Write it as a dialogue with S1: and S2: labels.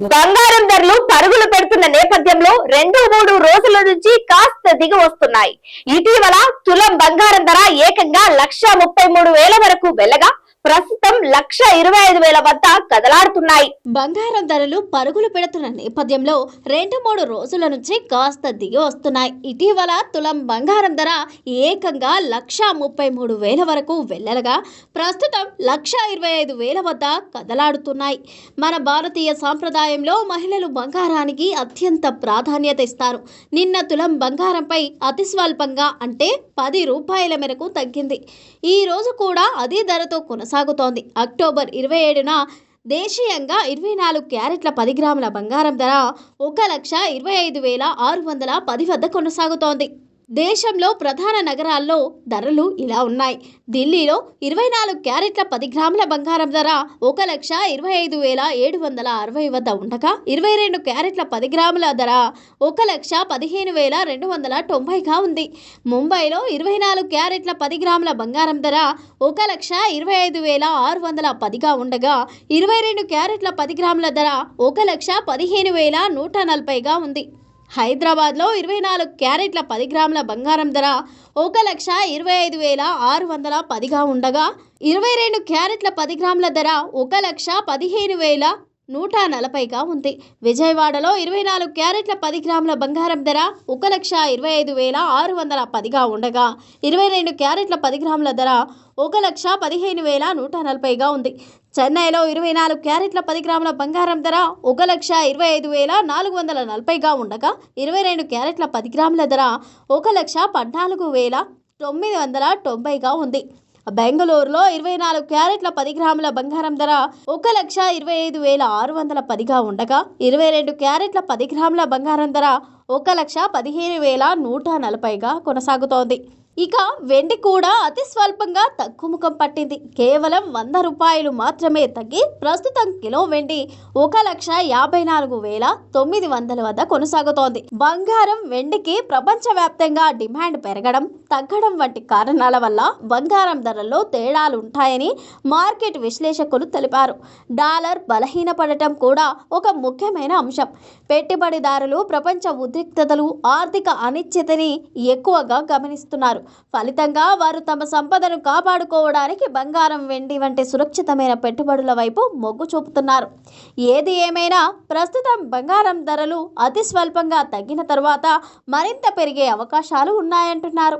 S1: బంగారం ధరలు పరుగులు పెడుతున్న నేపథ్యంలో రెండు మూడు రోజుల నుంచి కాస్త దిగి వస్తున్నాయి. ఇటీవల తులం బంగారం ధర ఏకంగా లక్ష ముప్పై మూడు వేల వరకు వెళ్ళగా ప్రస్తుతం లక్ష ఇరవై ఐదు వేల వద్ద కదలాడుతున్నాయి.
S2: బంగారం ధరలు పరుగులు పెడుతున్న నేపథ్యంలో రెండు మూడు రోజుల నుంచి కాస్త దిగి వస్తున్నాయి. ఇటీవల తులం బంగారం ధర ఏకంగా లక్ష ముప్పై మూడు వేల వరకు వెళ్ళగా ప్రస్తుతం లక్ష ఇరవై ఐదు వేల వద్ద కదలాడుతున్నాయి. మన భారతీయ సాంప్రదాయంలో మహిళలు బంగారానికి అత్యంత ప్రాధాన్యత ఇస్తారు. నిన్న తులం బంగారంపై అతి స్వల్పంగా అంటే పది రూపాయల మేరకు తగ్గింది. ఈ రోజు కూడా అదే ధరతో కొనసాగుతోంది. అక్టోబర్ ఇరవై ఏడున దేశీయంగా ఇరవై నాలుగు క్యారెట్ల పది గ్రాముల బంగారం ధర ఒక లక్ష ఇరవై ఐదు వేల ఆరు వందల పది వద్ద కొనసాగుతోంది. దేశంలో ప్రధాన నగరాల్లో ధరలు ఇలా ఉన్నాయి. ఢిల్లీలో ఇరవై నాలుగు క్యారెట్ల పది గ్రాముల బంగారం ధర ఒక లక్ష ఇరవై ఐదు వేల ఏడు వందల అరవై వద్ద ఉండగా ఇరవై రెండు క్యారెట్ల పది గ్రాముల ధర ఒక లక్ష పదిహేను వేల రెండు వందల తొంభైగా ఉంది. ముంబైలో ఇరవై నాలుగు క్యారెట్ల పది గ్రాముల బంగారం ధర ఒక లక్ష ఇరవై ఐదు వేల ఆరు వందల పదిగా ఉండగా ఇరవై రెండు క్యారెట్ల పది గ్రాముల ధర ఒక లక్ష పదిహేను వేల నూట నలభైగా ఉంది. హైదరాబాద్లో ఇరవై నాలుగు క్యారెట్ల పది గ్రాముల బంగారం ధర ఒక లక్ష ఇరవై ఐదు వేల ఆరు వందల పదిగా ఉండగా ఇరవై రెండు క్యారెట్ల పది గ్రాముల ధర ఒక లక్ష పదిహేను వేల నూట నలభైగా ఉంది. విజయవాడలో ఇరవై నాలుగు క్యారెట్ల పది గ్రాముల బంగారం ధర ఒక లక్ష ఇరవై ఐదు వేల ఆరు వందల పదిగా ఉండగా ఇరవై రెండు క్యారెట్ల పది గ్రాముల ధర ఒక లక్ష పదిహేను వేల నూట నలభైగా ఉంది. చెన్నైలో ఇరవై నాలుగు క్యారెట్ల పది గ్రాముల బంగారం ధర ఒక లక్ష ఇరవై ఐదు వేల నాలుగు వందల నలభైగా ఉండగా ఇరవై రెండు క్యారెట్ల పది గ్రాముల ధర ఒక లక్ష పద్నాలుగు వేల తొమ్మిది వందల తొంభైగా ఉంది. బెంగళూరులో ఇరవై నాలుగు క్యారెట్ల పది గ్రాముల బంగారం ధర ఒక లక్ష ఇరవై ఐదు వేల ఆరు వందల పదిగా ఉండగా ఇరవై రెండు క్యారెట్ల పది గ్రాముల బంగారం ధర ఒక లక్ష పదిహేను వేల నూట నలభైగా కొనసాగుతోంది. ఇక వెండి కూడా అతి స్వల్పంగా తగ్గుముఖం పట్టింది. కేవలం వంద రూపాయలు మాత్రమే తగ్గి ప్రస్తుతం కిలో వెండి ఒక లక్ష యాభై నాలుగు వేల తొమ్మిది వందల వద్ద కొనసాగుతోంది. బంగారం వెండికి ప్రపంచవ్యాప్తంగా డిమాండ్ పెరగడం తగ్గడం వంటి కారణాల వల్ల బంగారం ధరల్లో తేడాలు ఉంటాయని మార్కెట్ విశ్లేషకులు తెలిపారు. డాలర్ బలహీనపడటం కూడా ఒక ముఖ్యమైన అంశం. పెట్టుబడిదారులు ప్రపంచ ఉద్రిక్తతలు ఆర్థిక అనిశ్చితని ఎక్కువగా గమనిస్తున్నారు. ఫలితంగా వారు తమ సంపదను కాపాడుకోవడానికి బంగారం వెండి వంటి సురక్షితమైన పెట్టుబడుల వైపు మొగ్గు చూపుతున్నారు. ఏది ఏమైనా ప్రస్తుతం బంగారం ధరలు అతి స్వల్పంగా తగ్గిన తర్వాత మరింత పెరిగే అవకాశాలు ఉన్నాయంటున్నారు.